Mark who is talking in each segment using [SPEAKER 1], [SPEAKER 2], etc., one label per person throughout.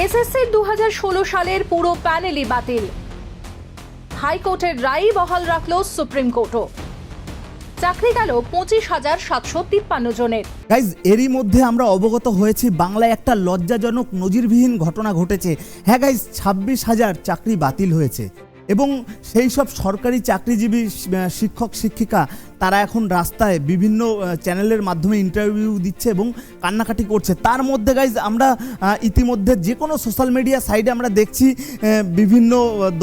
[SPEAKER 1] এসএসসির দু সালের পুরো প্যানেলই বাতিল। হাইকোর্টের রায় বহাল রাখল সুপ্রিম কোর্টও। চাকরি গেল পঁচিশ হাজার সাতশো তিপ্পান্ন জনের।
[SPEAKER 2] গাইজ এরই মধ্যে আমরা অবগত হয়েছি, বাংলায় একটা লজ্জাজনক নজিরবিহীন ঘটনা ঘটেছে। হ্যাঁ গাইজ ছাব্বিশ হাজার চাকরি বাতিল হয়েছে। এবং সেই সব সরকারি চাকরিজীবী শিক্ষক, শিক্ষিকা, তারা এখন রাস্তায় বিভিন্ন চ্যানেলের মাধ্যমে ইন্টারভিউ দিচ্ছে এবং কান্নাকাটি করছে। তার মধ্যে গাইজ আমরা ইতিমধ্যে যে কোনো সোশ্যাল মিডিয়া সাইডে আমরা দেখছি বিভিন্ন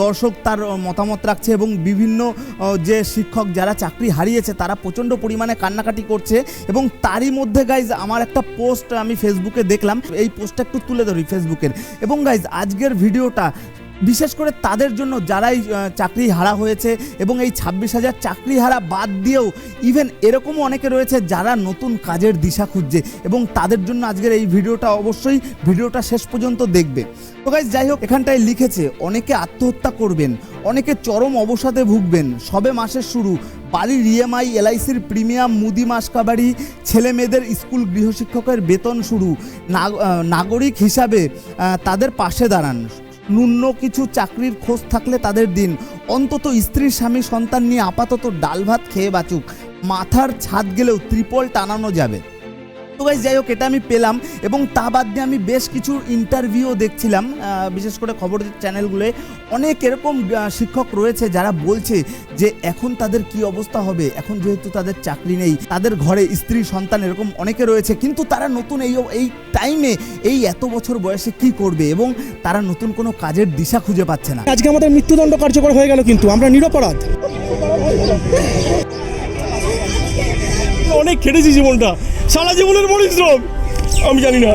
[SPEAKER 2] দর্শক তার মতামত রাখছে এবং বিভিন্ন যে শিক্ষক যারা চাকরি হারিয়েছে, তারা প্রচণ্ড পরিমাণে কান্নাকাটি করছে এবং তারই মধ্যে গাইজ আমার একটা পোস্ট আমি ফেসবুকে দেখলাম। এই পোস্টটা একটু তুলে ধরি ফেসবুকের এবং গাইজ আজকের ভিডিওটা বিশেষ করে তাদের জন্য যারাই চাকরি হারা হয়েছে এবং এই ছাব্বিশ হাজার চাকরি হারা বাদ দিয়েও ইভেন এরকমও অনেকে রয়েছে যারা নতুন কাজের দিশা খুঁজছে এবং তাদের জন্য আজকের এই ভিডিওটা অবশ্যই ভিডিওটা শেষ পর্যন্ত দেখবে। তো গাইজ যাই হোক, এখানটায় লিখেছে, অনেকে আত্মহত্যা করবেন, অনেকে চরম অবসাদে ভুগবেন, সবে মাসের শুরু বাড়ির ইএমআই এলআইসির প্রিমিয়াম, মুদি মাসকাবাড়ি ছেলে মেয়েদের স্কুল গৃহশিক্ষকের বেতন শুরু, নাগ- নাগরিক হিসাবে তাদের পাশে দাঁড়ান। ন্যূন কিছু চাকরির খোঁজ থাকলে তাদের দিন। অন্তত স্ত্রী, স্বামী, সন্তান নিয়ে আপাতত ডাল ভাত খেয়ে বাঁচুক। মাথার ছাদ গেলেও ত্রিপল টানানো যাবে। তো গাইজ যাই হোক এটা আমি পেলাম এবং তা বাদ দিয়ে আমি বেশ কিছু ইন্টারভিউ দেখছিলাম। বিশেষ করে খবরের চ্যানেলগুলোয় অনেক এরকম শিক্ষক রয়েছে যারা বলছে যে এখন তাদের কি অবস্থা হবে? এখন যেহেতু তাদের চাকরি নেই তাদের ঘরে স্ত্রী সন্তান এরকম অনেকে রয়েছে কিন্তু তারা নতুন এই এই টাইমে এই এত বছর বয়সে কি করবে এবং তারা নতুন কোনো কাজের দিশা খুঁজে পাচ্ছে না।
[SPEAKER 3] আজকে আমাদের মৃত্যুদণ্ড কার্যকর হয়ে গেল কিন্তু আমরা নিরপরাধ। অনেক খেটেছি জীবনটা। সারা জীবনের পরিশ্রম আমি জানি না।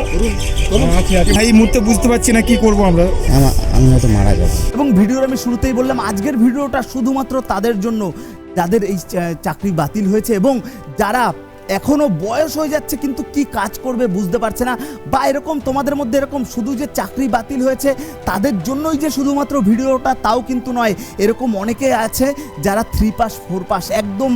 [SPEAKER 4] ভাই এই মুহূর্তে বুঝতে পারছি না কি করব আমরা।
[SPEAKER 5] আমা- আমি হয়তো মারা যাব।
[SPEAKER 2] এবং ভিডিওর আমি শুরুতেই বললাম আজকের ভিডিওটা শুধুমাত্র তাদের জন্য যাদের এই চা- চাকরি বাতিল হয়েছে এবং যারা এখনও বয়স হয়ে যাচ্ছে, কিন্তু কি কাজ করবে বুঝতে পারছে না। বা এরকম তোমাদের মধ্যে এরকম শুধু যে চাকরি বাতিল হয়েছে, তাদের জন্যই যে শুধুমাত্র ভিডিওটা, তাও কিন্তু নয়। এরকম অনেকে আছে যারা থ্রি পাস ফোর পাস একদম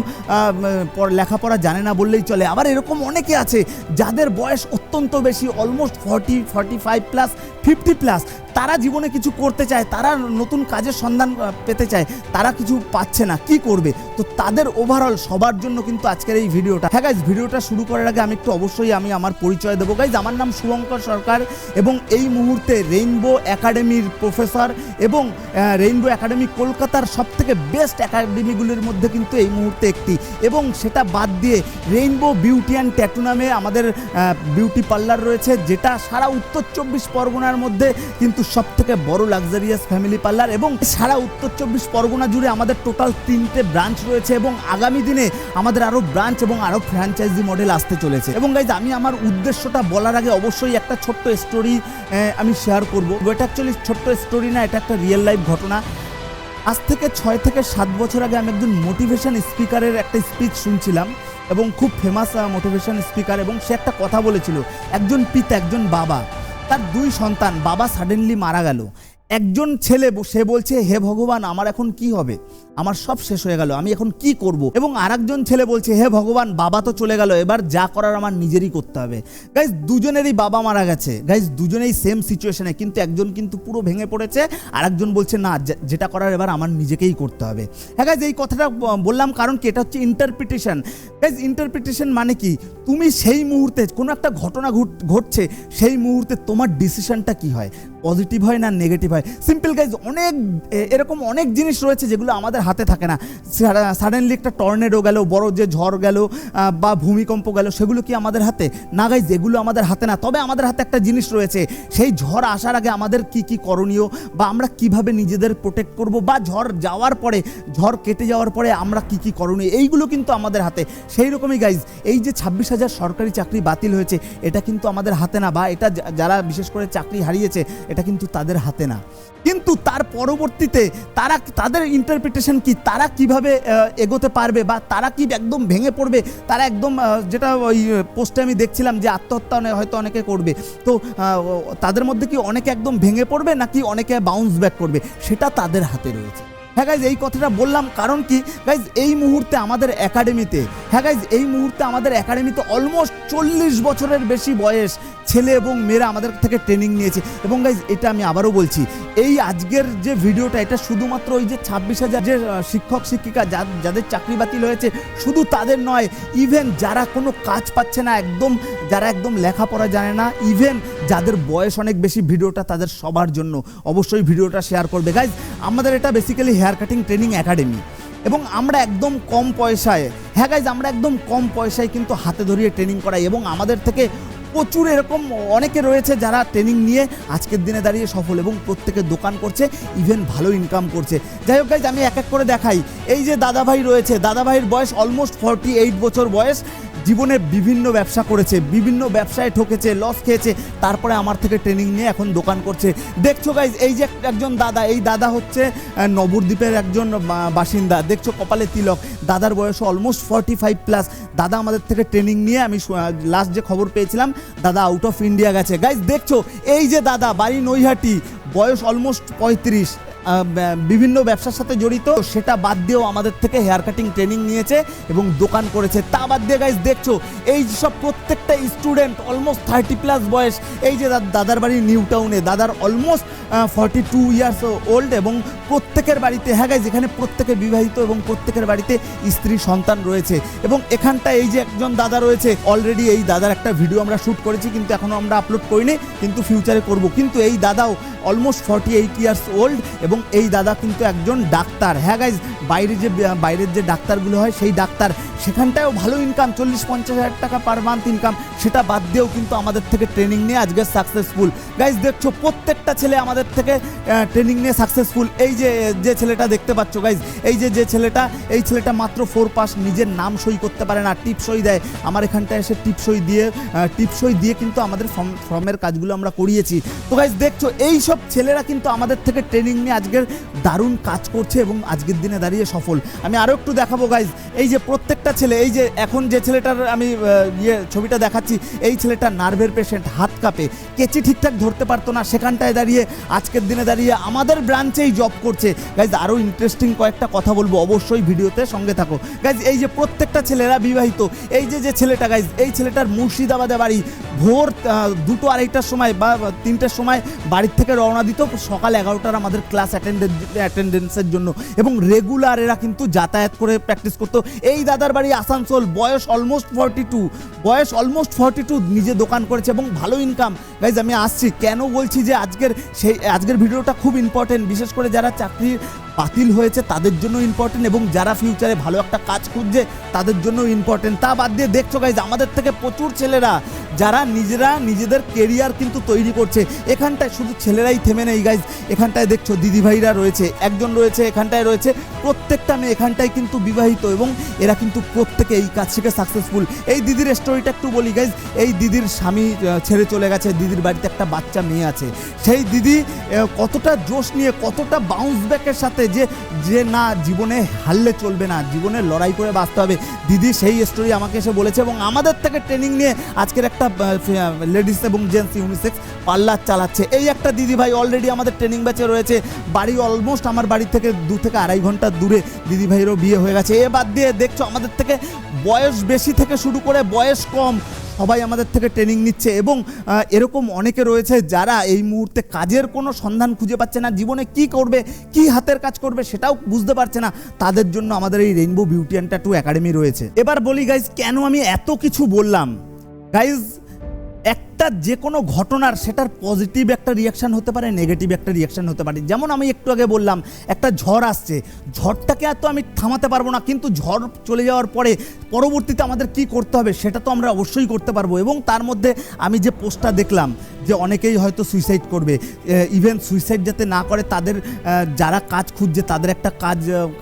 [SPEAKER 2] লেখাপড়া জানে না বললেই চলে। আবার এরকম অনেকে আছে যাদের বয়স অত্যন্ত বেশি almost forty forty five plus fifty plus তারা জীবনে কিছু করতে চায়, তারা নতুন কাজের সন্ধান পেতে চায়, তারা কিছু পাচ্ছে না, কি করবে? তো তাদের ওভারঅল সবার জন্য কিন্তু আজকের এই ভিডিওটা। হ্যাঁ গাইজ ভিডিওটা শুরু করার আগে আমি একটু অবশ্যই আমি আমার পরিচয় দেবো। গাইজ আমার নাম শুভঙ্কর সরকার এবং এই মুহূর্তে রেইনবো একাডেমির প্রফেসর এবং রেইনবো একাডেমি কলকাতার সব থেকে বেস্ট একাডেমিগুলির মধ্যে কিন্তু এই মুহূর্তে একটি। এবং সেটা বাদ দিয়ে রেইনবো বিউটি অ্যান্ড ট্যাটু নামে আমাদের বিউটি পার্লার রয়েছে, যেটা সারা উত্তর চব্বিশ পরগনার মধ্যে কিন্তু সব থেকে বড় লাক্সারিয়াস ফ্যামিলি পার্লার এবং সারা উত্তর চব্বিশ পরগনা জুড়ে আমাদের টোটাল তিনটে ব্রাঞ্চ রয়েছে এবং আগামী দিনে আমাদের আরও ব্রাঞ্চ এবং আরও ফ্র্যাঞ্চাইজি মডেল আসতে চলেছে। এবং গাইজ আমি আমার উদ্দেশ্যটা বলার আগে অবশ্যই একটা ছোট্ট স্টোরি আমি শেয়ার করব। এটা অ্যাকচুয়ালি ছোট্ট স্টোরি না, এটা একটা রিয়েল লাইফ ঘটনা। আজ থেকে ছয় থেকে সাত বছর আগে আমি একজন মোটিভেশন স্পিকারের একটা স্পিচ শুনছিলাম এবং খুব ফেমাস মোটিভেশন স্পিকার এবং সে একটা কথা বলেছিল, একজন পিতা, একজন বাবা। তার দুই সন্তান বাবা সাডেনলি মারা গেল। একজন ছেলে সে বলছে, হে ভগবান, আমার এখন কি হবে? আমার সব শেষ হয়ে গেল, আমি এখন কি করব? এবং আরেকজন ছেলে বলছে, হে ভগবান, বাবা তো চলে গেল, এবার যা করার আমার নিজেরই করতে হবে। গাইজ দুজনেরই বাবা মারা গেছে। গাইজ দুজনেই সেম সিচুয়েশনে কিন্তু একজন কিন্তু পুরো ভেঙে পড়েছে, আরেকজন বলছে, না যেটা করার এবার আমার নিজেকেই করতে হবে। হ্যাঁ গাইজ এই কথাটা বললাম কারণ কি, এটা হচ্ছে ইন্টারপ্রিটেশন গাইজ ইন্টারপ্রিটেশন মানে কি? তুমি সেই মুহূর্তে কোনো একটা ঘটনা ঘটছে, সেই মুহূর্তে তোমার ডিসিশনটা কি হয়? পজিটিভ হয় না নেগেটিভ হয়? সিম্পল গাইজ অনেক এরকম অনেক জিনিস রয়েছে যেগুলো আমাদের হাতে থাকে না। সাডেনলি একটা টর্নেডো গেল, বড় যে ঝড় গেল বা ভূমিকম্প গেল, সেগুলো কি আমাদের হাতে? না গাইজ এগুলো আমাদের হাতে না। তবে আমাদের হাতে একটা জিনিস রয়েছে। সেই ঝড় আসার আগে আমাদের কি কি করণীয় বা আমরা কীভাবে নিজেদের প্রোটেক্ট করব বা ঝড় যাওয়ার পরে, ঝড় কেটে যাওয়ার পরে আমরা কি কি করণীয়? এইগুলো কিন্তু আমাদের হাতে। সেই রকমই গাইজ এই যে ছাব্বিশ হাজার সরকারি চাকরি বাতিল হয়েছে, এটা কিন্তু আমাদের হাতে না বা এটা যারা বিশেষ করে চাকরি হারিয়েছে এটা কিন্তু তাদের হাতে না। কিন্তু তার পরবর্তীতে তারা তাদের ইন্টারপ্রিটেশন কি, তারা কীভাবে এগোতে পারবে বা তারা কি একদম ভেঙে পড়বে? তারা একদম যেটা ওই পোস্টে আমি দেখছিলাম যে আত্মহত্যা হয়তো অনেকে করবে। তো তাদের মধ্যে কি অনেকে একদম ভেঙে পড়বে নাকি অনেকে বাউন্স ব্যাক করবে? সেটা তাদের হাতে রয়েছে। হ্যাঁ গাইজ এই কথাটা বললাম কারণ কি? গাইজ এই মুহূর্তে আমাদের একাডেমিতে হ্যাঁ গাইজ এই মুহূর্তে আমাদের একাডেমিতে অলমোস্ট চল্লিশ বছরের বেশি বয়স ছেলে এবং মেয়েরা আমাদের থেকে ট্রেনিং নিয়েছে। এবং গাইজ এটা আমি আবারও বলছি, এই আজকের যে ভিডিওটা এটা শুধুমাত্র ওই যে ছাব্বিশ হাজার যে শিক্ষক, শিক্ষিকা যাদের চাকরি বাতিল হয়েছে, শুধু তাদের নয় ইভেন যারা কোনো কাজ পাচ্ছে না, একদম, যারা একদম লেখাপড়া জানে না ইভেন যাদের বয়স অনেক বেশি ভিডিওটা তাদের সবার জন্য। অবশ্যই ভিডিওটা শেয়ার করবে। গাইজ আমাদের এটা basically hair cutting training academy এবং আমরা একদম কম পয়সায় হ্যাঁ গাইজ আমরা একদম কম পয়সায় কিন্তু হাতে ধরিয়ে ট্রেনিং করাই এবং আমাদের থেকে প্রচুর এরকম অনেকে রয়েছে যারা ট্রেনিং নিয়ে আজকের দিনে দাঁড়িয়ে সফল এবং প্রত্যেকে দোকান করছে ইভেন ভালো ইনকাম করছে। যাই হোক গাইজ আমি এক এক করে দেখাই। এই যে দাদাভাই রয়েছে, দাদাভাইয়ের বয়স অলমোস্ট ফর্টি এইট বছর বয়স। জীবনে বিভিন্ন ব্যবসা করেছে, বিভিন্ন ব্যবসায় ঠকেছে লস খেয়েছে, তারপরে আমার থেকে ট্রেনিং নিয়ে এখন দোকান করছে। দেখছ গাইজ এই যে একজন দাদা, এই দাদা হচ্ছে নবদ্বীপের একজন বাসিন্দা। দেখছ কপালে তিলক। দাদার বয়স অলমোস্ট ফর্টি ফাইভ প্লাস দাদা আমাদের থেকে ট্রেনিং নিয়ে আমি লাস্ট যে খবর পেয়েছিলাম, দাদা আউট অফ ইন্ডিয়া গেছে। গাইজ দেখছ, এই যে দাদা, বাড়ি নৈহাটি, বয়স অলমোস্ট পঁয়ত্রিশ। বিভিন্ন ব্যবসার সাথে জড়িত সেটা বাদ দিয়েও আমাদের থেকে হেয়ার কাটিং ট্রেনিং নিয়েছে এবং দোকান করেছে। তা বাদ দিয়ে গাইজ দেখছ, এই সব প্রত্যেকটা স্টুডেন্ট অলমোস্ট থার্টি প্লাস বয়স, এই যে দাদার বাড়ি নিউ টাউনে দাদার almost forty two years old এবং প্রত্যেকের বাড়িতে হ্যাঁ গাইজ এখানে প্রত্যেকে বিবাহিত এবং প্রত্যেকের বাড়িতে স্ত্রী সন্তান রয়েছে। এবং এখানটা এই যে একজন দাদা রয়েছে অলরেডি এই দাদার একটা ভিডিও আমরা শ্যুট করেছি, কিন্তু এখনও আমরা আপলোড করিনি, কিন্তু ফিউচারে করব। কিন্তু এই দাদাও almost forty eight years old এবং এই দাদা কিন্তু একজন ডাক্তার। হ্যাঁ গাইজ বাইরে যে, বাইরের যে ডাক্তারগুলো হয়, সেই ডাক্তার সেখানটায়ও ভালো ইনকাম চল্লিশ পঞ্চাশ হাজার টাকা পার মান্থ ইনকাম সেটা বাদ দিয়েও কিন্তু আমাদের থেকে ট্রেনিং নিয়ে আজকে সাকসেসফুল গাইজ দেখছ, প্রত্যেকটা ছেলে আমাদের থেকে ট্রেনিং নিয়ে সাকসেসফুল এই যে যে ছেলেটা দেখতে পাচ্ছ গাইজ এই যে যে ছেলেটা, এই ছেলেটা মাত্র ফোর পাস নিজের নাম সই করতে পারে না টিপ সই দেয়। আমার এখানটায় এসে টিপ সই দিয়ে টিপ সই দিয়ে কিন্তু আমাদের ফর্ম ফর্মের কাজগুলো আমরা করিয়েছি। তো গাইজ দেখছ এই সব ছেলেরা কিন্তু আমাদের থেকে ট্রেনিং নিয়ে আজকের দারুণ কাজ করছে এবং আজকের দিনে দাঁড়িয়ে সফল। আমি আরও একটু দেখাবো গাইজ এই যে প্রত্যেকটা ছেলে, এই যে এখন যে ছেলেটার আমি ইয়ে ছবিটা দেখাচ্ছি, এই ছেলেটা নার্ভের পেশেন্ট হাত কাঁপে। কেচি ঠিকঠাক ধরতে পারতো না, সেখানটায় দাঁড়িয়ে, আজকের দিনে দাঁড়িয়ে আমাদের ব্রাঞ্চেই জব করছে। গাইজ আরও ইন্টারেস্টিং কয়েকটা কথা বলব অবশ্যই ভিডিওতে সঙ্গে থাকো। গাইজ এই যে প্রত্যেকটা ছেলেরা বিবাহিত, এই যে যে ছেলেটা গাইজ এই ছেলেটার মুর্শিদাবাদে বাড়ি, ভোর দুটো আড়াইটার সময় বা তিনটের সময় বাড়ির থেকে রওনা দিত, সকাল এগারোটার আমাদের ক্লাস অ্যাটেন্ডেন্সের জন্য। এবং রেগুলার এরা কিন্তু যাতায়াত করে প্র্যাকটিস করতো। এই দাদার বাড়ি আসানসোল, বয়স অলমোস্ট ফর্টি টু বয়স অলমোস্ট ফর্টি টু নিজে দোকান করেছে এবং ভালো ইনকাম গাইজ আমি আসছি। কেন বলছি যে আজকের সেই, আজকের ভিডিওটা খুব ইম্পর্টেন্ট বিশেষ করে যারা চাকরি বাতিল হয়েছে, তাদের জন্য ইম্পর্টেন্ট এবং যারা ফিউচারে ভালো একটা কাজ খুঁজছে, তাদের জন্য ইম্পর্টেন্ট তা বাদ দিয়ে দেখছ গাইজ আমাদের থেকে প্রচুর ছেলেরা, যারা নিজেরা নিজেদের কেরিয়ার কিন্তু তৈরি করছে। এখানটায় শুধু ছেলেরাই থেমে নেই গাইজ এখানটায় দেখছ দিদিভাইরা রয়েছে, একজন রয়েছে, এখানটায় রয়েছে, প্রত্যেকটা মেয়ে এখানটায় কিন্তু বিবাহিত এবং এরা কিন্তু প্রত্যেকে এই কাজ থেকে সাকসেসফুল এই দিদির স্টোরিটা একটু বলি গাইজ এই দিদির স্বামী ছেড়ে চলে গেছে, দিদির বাড়িতে একটা বাচ্চা মেয়ে আছে। সেই দিদি কতটা জোশ নিয়ে, কতটা বাউন্স ব্যাকের সাথে যে যে না, জীবনে হারলে চলবে না, জীবনে লড়াই করে বাঁচতে হবে। দিদি, সেই স্টোরি আমাকে এসে বলেছে এবং আমাদের থেকে ট্রেনিং নিয়ে আজকের একটা লেডিস এবং জেন্টস ইউনিসেক্স পার্লার চালাচ্ছে। এই একটা দিদি ভাই অলরেডি আমাদের ট্রেনিং ব্যাচে রয়েছে। বাড়ি অলমোস্ট আমার বাড়ি থেকে দু থেকে আড়াই ঘণ্টা দূরে দিদি ভাইয়েরও বিয়ে হয়ে গেছে। এ বাদ দিয়ে দেখছ, আমাদের থেকে বয়স বেশি থেকে শুরু করে বয়স কম। সবাই আমাদের থেকে ট্রেনিং নিচ্ছে এবং এরকম অনেকে রয়েছে যারা এই মুহূর্তে কাজের কোনো সন্ধান খুঁজে পাচ্ছে না, জীবনে কি করবে, কি হাতের কাজ করবে সেটাও বুঝতে পারছে না। তাদের জন্য আমাদের এই rainbow beauty and tattoo academy রয়েছে। এবার বলি গাইজ কেন আমি এত কিছু বললাম? গাইজ একটা যে কোনো ঘটনার সেটার পজিটিভ একটা রিয়াকশন হতে পারে নেগেটিভ একটা রিয়াকশন হতে পারে। যেমন আমি একটু আগে বললাম, একটা ঝড় আসছে। ঝড়টাকে আর তো আমি থামাতে পারব না, কিন্তু ঝড় চলে যাওয়ার পরে পরবর্তীতে আমাদের কি করতে হবে সেটা তো আমরা অবশ্যই করতে পারব। এবং তার মধ্যে আমি যে পোস্টটা দেখলাম, যে অনেকেই হয়তো সুইসাইড করবে। ইভেন সুইসাইড যাতে না করে, তাদের যারা কাজ খুঁজছে, তাদের একটা কাজ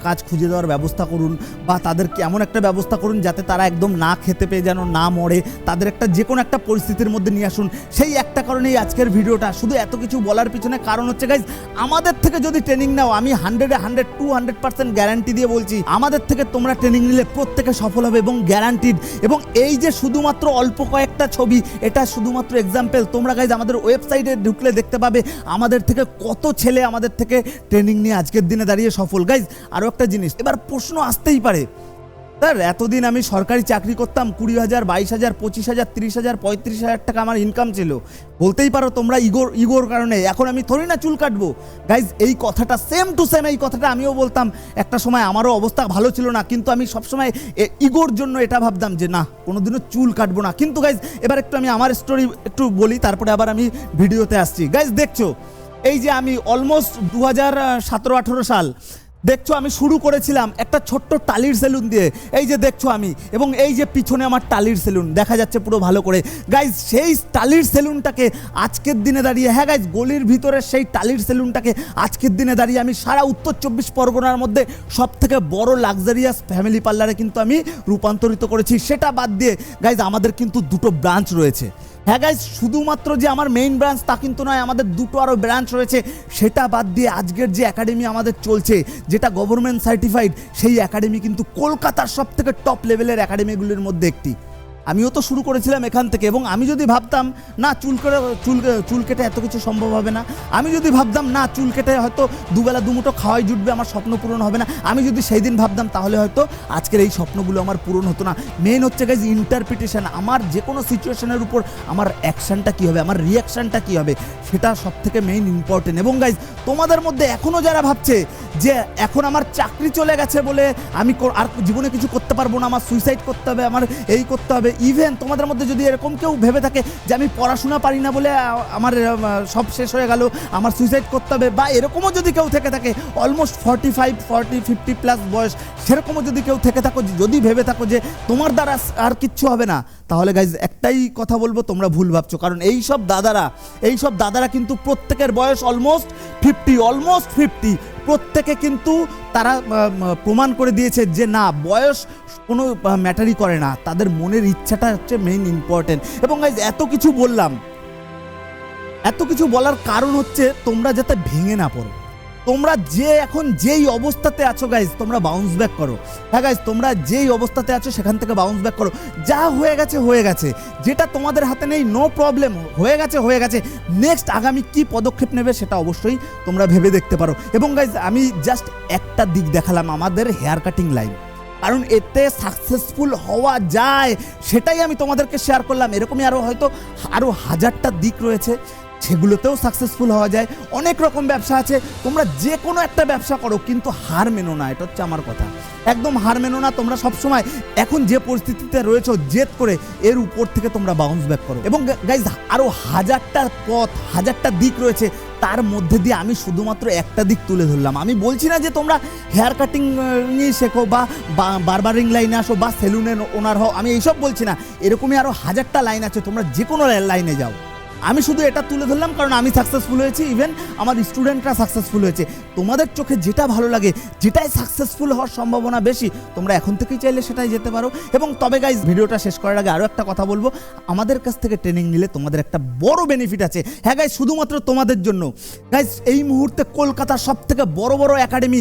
[SPEAKER 2] কাজ খুঁজে দেওয়ার ব্যবস্থা করুন বা তাদেরকে এমন একটা ব্যবস্থা করুন যাতে তারা একদম না খেতে পেয়ে যেন না মরে। তাদের একটা যে কোনো একটা পরিস্থিতির মধ্যে নিয়ে আসুন। সেই একটা কারণেই আজকের ভিডিওটা। শুধু এত কিছু বলার পিছনে কারণ হচ্ছে গাইজ আমাদের থেকে যদি ট্রেনিং নাও, আমি হান্ড্রেডে hundred two hundred percent guarantee দিয়ে বলছি, আমাদের থেকে তোমরা ট্রেনিং নিলে প্রত্যেকে সফল হবে এবং গ্যারান্টিড এবং এই যে শুধুমাত্র অল্প কয়েকটা ছবি, এটা শুধুমাত্র এক্সাম্পল তোমরা গাইজ আমাদের ওয়েবসাইটে ঢুকলে দেখতে পাবে আমাদের থেকে কত ছেলে আমাদের থেকে ট্রেনিং নিয়ে আজকের দিনে দাঁড়িয়ে সফল। গাইজ আরও একটা জিনিস, এবার প্রশ্ন আসতেই পারে স্যার, এতদিন আমি সরকারি চাকরি করতাম, কুড়ি হাজার, বাইশ হাজার, পঁচিশ হাজার, তিরিশ হাজার, পঁয়ত্রিশ হাজার টাকা আমার ইনকাম ছিল। বলতেই পারো তোমরা ইগোর ইগোর কারণে। এখন আমি থরি না চুল কাটবো। গাইজ এই কথাটা সেম টু সেম এই কথাটা আমিও বলতাম। একটা সময় আমারও অবস্থা ভালো ছিল না, কিন্তু আমি সবসময় ইগোর জন্য এটা ভাবতাম যে, না, কোনোদিনও চুল কাটবো না। কিন্তু গাইজ এবার একটু আমি আমার স্টোরি একটু বলি, তারপরে আবার আমি ভিডিওতে আসছি। গাইজ দেখছ? এই যে আমি অলমোস্ট দু হাজার সতেরো আঠেরো সাল দেখছ, আমি শুরু করেছিলাম একটা ছোট্ট টালির সেলুন দিয়ে। এই যে দেখছ আমি, এবং এই যে পিছনে আমার টালির সেলুন, দেখা যাচ্ছে পুরো ভালো করে। গাইজ সেই টালির সেলুনটাকে আজকের দিনে দাঁড়িয়ে হ্যাঁ গাইজ গলির ভিতরে সেই টালির সেলুনটাকে আজকের দিনে দাঁড়িয়ে আমি সারা উত্তর চব্বিশ পরগনার মধ্যে সব থেকে বড় লাক্সারিয়াস ফ্যামিলি পার্লারে কিন্তু আমি রূপান্তরিত করেছি। সেটা বাদ দিয়ে গাইজ আমাদের কিন্তু দুটো ব্রাঞ্চ রয়েছে। হ্যাঁ গাইজ শুধুমাত্র যে আমার মেইন ব্রাঞ্চ তা কিন্তু নয়, আমাদের দুটো আরও ব্রাঞ্চ রয়েছে। সেটা বাদ দিয়ে আজকের যে একাডেমি আমাদের চলছে, যেটা গভর্নমেন্ট সার্টিফাইড সেই একাডেমি কিন্তু কলকাতার সব থেকে টপ লেভেলের একাডেমিগুলির মধ্যে একটি। আমিও তো শুরু করেছিলাম এখান থেকে এবং আমি যদি ভাবতাম, না, চুল করে চুল চুল কেটে এত কিছু সম্ভব হবে না। আমি যদি ভাবতাম, না, চুল কেটে হয়তো দুবেলা দুমুটো খাওয়াই জুটবে, আমার স্বপ্ন পূরণ হবে না। আমি যদি সেই দিন ভাবতাম, তাহলে হয়তো আজকের এই স্বপ্নগুলো আমার পূরণ হতো না। মেন হচ্ছে গাইজ ইন্টারপ্রিটেশন আমার যে কোনো সিচুয়েশনের উপর আমার অ্যাকশনটা কী হবে, আমার রিয়াকশনটা কী হবে, সেটা সব থেকে মেইন ইম্পর্টেন্ট এবং গাইজ তোমাদের মধ্যে এখনও যারা ভাবছে যে এখন আমার চাকরি চলে গেছে বলে আমি আর জীবনে কিছু করতে পারব না, আমার সুইসাইড করতে হবে, আমার এই করতে হবে। ইভেন তোমাদের মধ্যে যদি এরকম কেউ ভেবে থাকে যে আমি পড়াশোনা পারি না বলে আমার সব শেষ হয়ে গেল, আমার সুইসাইড করতে হবে, বা এরকমও যদি কেউ থেকে থাকে almost forty five forty fifty plus বয়স, সেরকমও যদি কেউ থেকে থাকো যদি ভেবে থাকো যে তোমার দ্বারা আর কিচ্ছু হবে না, তাহলে গাইজ একটাই কথা বলব, তোমরা ভুল ভাবছ। কারণ এই সব দাদারা, এই সব দাদারা কিন্তু প্রত্যেকের বয়স অলমোস্ট ফিফটি অলমোস্ট ফিফটি প্রত্যেকে কিন্তু তারা প্রমাণ করে দিয়েছে যে না, বয়স কোনো ম্যাটারই করে না। তাদের মনের ইচ্ছাটা হচ্ছে মেইন ইম্পর্টেন্ট এবং এত কিছু বললাম। এত কিছু বলার কারণ হচ্ছে তোমরা যাতে ভেঙে না পড়ো। তোমরা যে এখন যেই অবস্থাতে আছো গাইজ তোমরা বাউন্স ব্যাক করো। হ্যাঁ গাইজ তোমরা যেই অবস্থাতে আছো, সেখান থেকে বাউন্স ব্যাক করো। যা হয়ে গেছে হয়ে গেছে। যেটা তোমাদের হাতে নেই নো প্রবলেম হয়ে গেছে হয়ে গেছে। নেক্সট আগামী কি পদক্ষেপ নেবে, সেটা অবশ্যই তোমরা ভেবে দেখতে পারো। এবং গাইজ আমি জাস্ট একটা দিক দেখালাম আমাদের হেয়ার কাটিং লাইন কারণ এতে সাকসেসফুল হওয়া যায়, সেটাই আমি তোমাদেরকে শেয়ার করলাম। এরকমই আরও হয়তো আরও হাজারটা দিক রয়েছে। সেগুলোতেও সাকসেসফুল হওয়া যায়। অনেক রকম ব্যবসা আছে। তোমরা যে কোনো একটা ব্যবসা করো, কিন্তু হার মেনো না। এটা হচ্ছে আমার কথা। একদম হার মেনো না। তোমরা সবসময় এখন যে পরিস্থিতিতে রয়েছো, জেদ করে এর উপর থেকে তোমরা বাউন্স ব্যাক করো। এবং গাইজ আরও হাজারটা পথ, হাজারটা দিক রয়েছে। তার মধ্যে দিয়ে আমি শুধুমাত্র একটা দিক তুলে ধরলাম। আমি বলছি না যে তোমরা হেয়ার কাটিং নিয়ে শেখো বা বারবারিং লাইনে আসো বা সেলুনের ওনার হও। আমি এইসব বলছি না। এরকমই আরও হাজারটা লাইন আছে। তোমরা যে কোনো লাইনে যাও। আমি শুধু এটা তুলে ধরলাম কারণ আমি সাকসেসফুল হয়েছি ইভেন আমার স্টুডেন্টরা সাকসেসফুল হয়েছে। তোমাদের চোখে যেটা ভালো লাগে, যেটাই সাকসেসফুল হওয়ার সম্ভাবনা বেশি, তোমরা এখন থেকেই চাইলে সেটাই যেতে পারো। এবং তবে গাইজ ভিডিওটা শেষ করার আগে আরও একটা কথা বলব। আমাদের কাছ থেকে ট্রেনিং নিলে তোমাদের একটা বড় বেনিফিট আছে। হ্যাঁ গাইজ শুধুমাত্র তোমাদের জন্য। গাইজ এই মুহূর্তে কলকাতার সব থেকে বড় বড় একাডেমি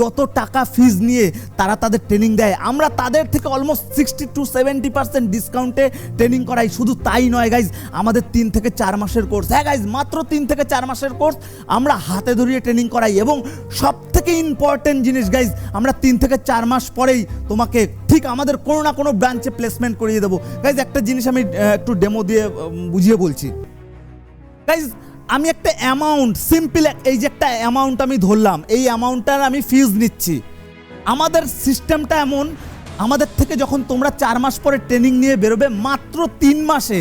[SPEAKER 2] যত টাকা ফিজ নিয়ে তারা তাদের ট্রেনিং দেয়, আমরা তাদের থেকে almost sixty to seventy percent ডিসকাউন্টে ট্রেনিং করাই। শুধু তাই নয় গাইজ আমাদের তিন থেকে চার মাসের কোর্স হ্যাঁ গাইজ মাত্র তিন থেকে চার মাসের কোর্স আমরা হাতে ধরিয়ে ট্রেনিং করাই এবং সব থেকে ইম্পর্টেন্ট জিনিস গাইজ আমরা তিন থেকে চার মাস পরেই তোমাকে ঠিক আমাদের কোনো না কোনো ব্রাঞ্চে প্লেসমেন্ট করিয়ে দেবো। গাইজ একটা জিনিস আমি একটু ডেমো দিয়ে বুঝিয়ে বলছি। গাইজ আমি একটা অ্যামাউন্ট সিম্পল এই যে একটা অ্যামাউন্ট আমি ধরলাম, এই অ্যামাউন্টটার আমি ফিজ নিচ্ছি। আমাদের সিস্টেমটা এমন, আমাদের থেকে যখন তোমরা চার মাস পরে ট্রেনিং নিয়ে বেরোবে, মাত্র তিন মাসে,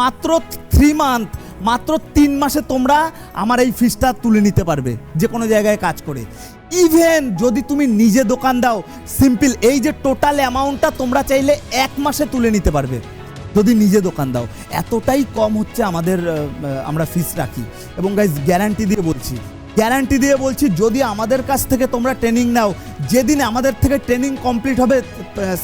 [SPEAKER 2] মাত্র থ্রি মান্থ মাত্র তিন মাসে তোমরা আমার এই ফিজটা তুলে নিতে পারবে, যে কোনো জায়গায় কাজ করে। ইভেন যদি তুমি নিজে দোকান দাও সিম্পল এই যে টোটাল অ্যামাউন্টটা তোমরা চাইলে এক মাসে তুলে নিতে পারবে, যদি নিজে দোকান দাও। এতটাই কম হচ্ছে আমাদের আমরা ফিস রাখি। এবং গাইজ গ্যারান্টি দিয়ে বলছি গ্যারান্টি দিয়ে বলছি, যদি আমাদের কাছ থেকে তোমরা ট্রেনিং নাও, যেদিন আমাদের থেকে ট্রেনিং কমপ্লিট হবে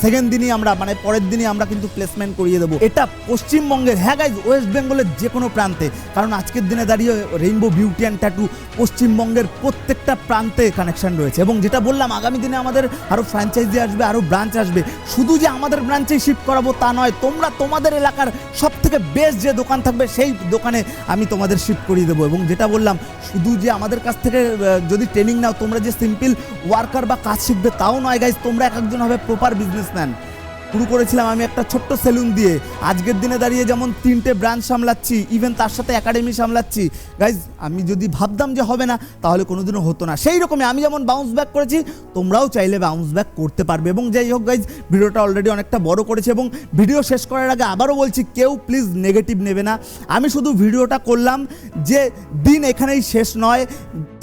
[SPEAKER 2] সেকেন্ড দিনই আমরা মানে পরের দিনই আমরা কিন্তু প্লেসমেন্ট করিয়ে দেবো। এটা পশ্চিমবঙ্গের হ্যাঁ গাইজ ওয়েস্ট বেঙ্গলের যে কোনো প্রান্তে। কারণ আজকের দিনে দাঁড়িয়ে রেইনবো বিউটি অ্যান্ড ট্যাটু পশ্চিমবঙ্গের প্রত্যেকটা প্রান্তে কানেকশন রয়েছে। এবং যেটা বললাম, আগামী দিনে আমাদের আরও ফ্র্যাঞ্চাইজি আসবে আরও ব্রাঞ্চ আসবে। শুধু যে আমাদের ব্রাঞ্চেই শিফট করাবো তা নয়, তোমরা তোমাদের এলাকার সব থেকে বেস্ট যে দোকান থাকবে, সেই দোকানে আমি তোমাদের শিফট করিয়ে দেবো। এবং যেটা বললাম, শুধু যে আমাদের কাছ থেকে যদি ট্রেনিং নাও, তোমরা যে সিম্পল ওয়ার্কার বা কাজ শিখবে তাও নয় গাইজ তোমরা এক একজন হবে প্রপার বিজনেসম্যান শুরু করেছিলাম আমি একটা ছোট্ট সেলুন দিয়ে। আজকের দিনে দাঁড়িয়ে যেমন তিনটে ব্রাঞ্চ সামলাচ্ছি ইভেন তার সাথে একাডেমি সামলাচ্ছি। গাইজ আমি যদি ভাবতাম যে হবে না, তাহলে কোনোদিনও হতো না। সেই রকমই আমি যেমন বাউন্স ব্যাক করেছি, তোমরাও চাইলে বাউন্স ব্যাক করতে পারবে। এবং যাই হোক গাইজ ভিডিওটা অলরেডি অনেকটা বড় করেছে এবং ভিডিও শেষ করার আগে আবারও বলছি, কেউ প্লিজ নেগেটিভ নেবে না। আমি শুধু ভিডিওটা করলাম যে, দিন এখানেই শেষ নয়।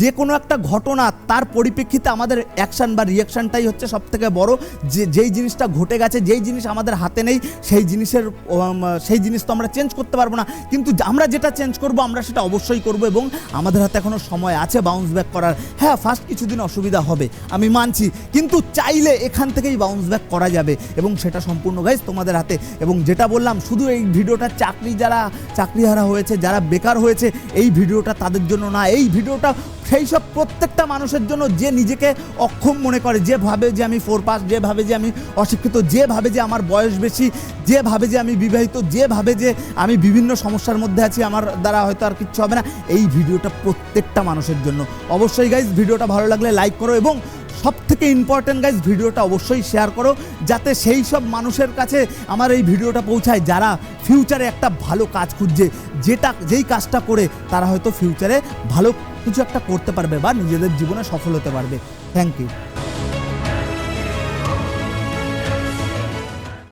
[SPEAKER 2] যে কোনো একটা ঘটনা, তার পরিপ্রেক্ষিতে আমাদের অ্যাকশন বা রিয়াকশনটাই হচ্ছে সব থেকে বড়। যে, যেই জিনিসটা ঘটে গেছে যেই জিনিস আমাদের হাতে নেই, সেই জিনিসের সেই জিনিস তো আমরা চেঞ্জ করতে পারব না। কিন্তু আমরা যেটা চেঞ্জ করব, আমরা সেটা অবশ্যই করব এবং আমাদের হাতে এখনও সময় আছে বাউন্স ব্যাক করার। হ্যাঁ ফার্স্ট কিছুদিন অসুবিধা হবে, আমি মানছি, কিন্তু চাইলে এখান থেকেই বাউন্স ব্যাক করা যাবে এবং সেটা সম্পূর্ণ গাইজ তোমাদের হাতে। এবং যেটা বললাম, শুধু এই ভিডিওটা চাকরি যারা, চাকরিহারা হয়েছে, যারা বেকার হয়েছে, এই ভিডিওটা তাদের জন্য না, এই ভিডিওটা সেই সব প্রত্যেকটা মানুষের জন্য যে নিজেকে অক্ষম মনে করে, যে ভাবে যে আমি ফোর পাস যে ভাবে যে আমি অশিক্ষিত, যে ভাবে যে আমার বয়স বেশি, যে ভাবে যে আমি বিবাহিত, যে ভাবে যে আমি বিভিন্ন সমস্যার মধ্যে আছি, আমার দ্বারা হয়তো আর কিচ্ছু হবে না। এই ভিডিওটা প্রত্যেকটা মানুষের জন্য। অবশ্যই গাইজ ভিডিওটা ভালো লাগলে লাইক করো এবং সব থেকে ইম্পর্ট্যান্ট গাইজ ভিডিওটা অবশ্যই শেয়ার করো, যাতে সেই সব মানুষের কাছে আমার এই ভিডিওটা পৌঁছায়, যারা ফিউচারে একটা ভালো কাজ খুঁজছে, যেটা, যেই কাজটা করে, তারা হয়তো ফিউচারে ভালো কিছু একটা করতে পারবে বা নিজেদের জীবনে সফল হতে পারবে। Thank you